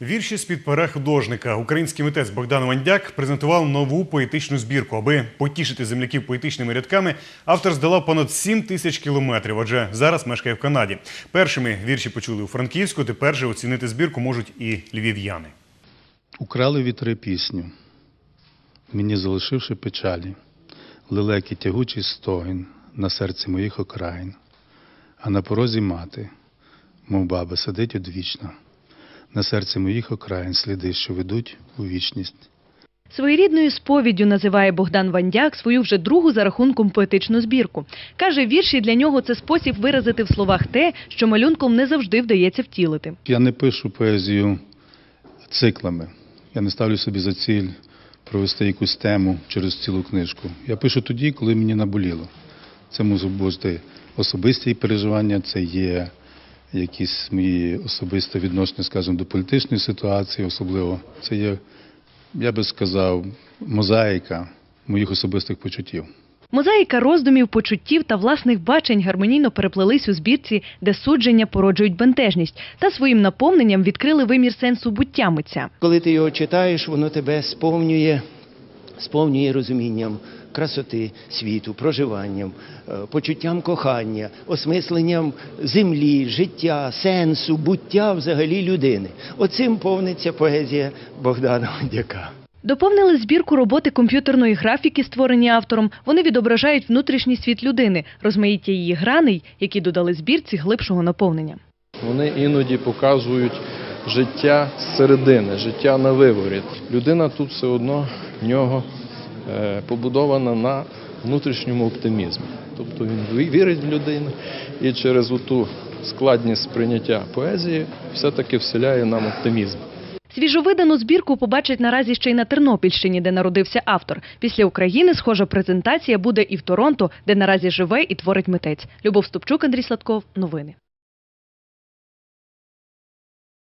Вірші з-під пера художника. Український митець Богдан Вандяк презентував нову поетичну збірку. Аби потішити земляків поетичними рядками, автор здолав понад 7 тисяч кілометрів, адже зараз мешкає в Канаді. Першими вірші почули у Франківську, тепер же оцінити збірку можуть і львів'яни. Украли вітри пісню, мені залишивши печалі, лелеки тягучий стогін на серці моїх окраїн, а на порозі мати, мов баба, сидить одвічно, на серці моїх окраїн сліди, що ведуть у вічність. Своєрідною сповіддю називає Богдан Вандяк свою вже другу за рахунком поетичну збірку. Каже, вірші для нього це спосіб виразити в словах те, що малюнком не завжди вдається втілити. Я не пишу поезію циклами. Я не ставлю собі за ціль провести якусь тему через цілу книжку. Я пишу тоді, коли мені наболіло. Це можуть бути особисті переживання, це є якісь мої особисті відношення, скажімо, до політичної ситуації, особливо. Це є, я би сказав, мозаїка моїх особистих почуттів. Мозаїка роздумів, почуттів та власних бачень гармонійно переплелись у збірці, де судження породжують бентежність, та своїм наповненням відкрили вимір сенсу буття митця. Коли ти його читаєш, воно тебе сповнює, сповнює розумінням красоти світу, проживанням, е, почуттям кохання, осмисленням землі, життя, сенсу, буття взагалі людини. Оцим повниться поезія Богдана Вандяка. Доповнили збірку роботи комп'ютерної графіки, створені автором. Вони відображають внутрішній світ людини, розмаїття її граней, які додали збірці глибшого наповнення. Вони іноді показують життя зсередини, життя на виворіт. Людина тут все одно в нього побудована на внутрішньому оптимізмі. Тобто він ві- вірить в людину і через ту складність сприйняття поезії все-таки вселяє нам оптимізм. Свіжовидану збірку побачать наразі ще й на Тернопільщині, де народився автор. Після України схожа презентація буде і в Торонто, де наразі живе і творить митець. Любов Ступчук, Андрій Сладков. Новини.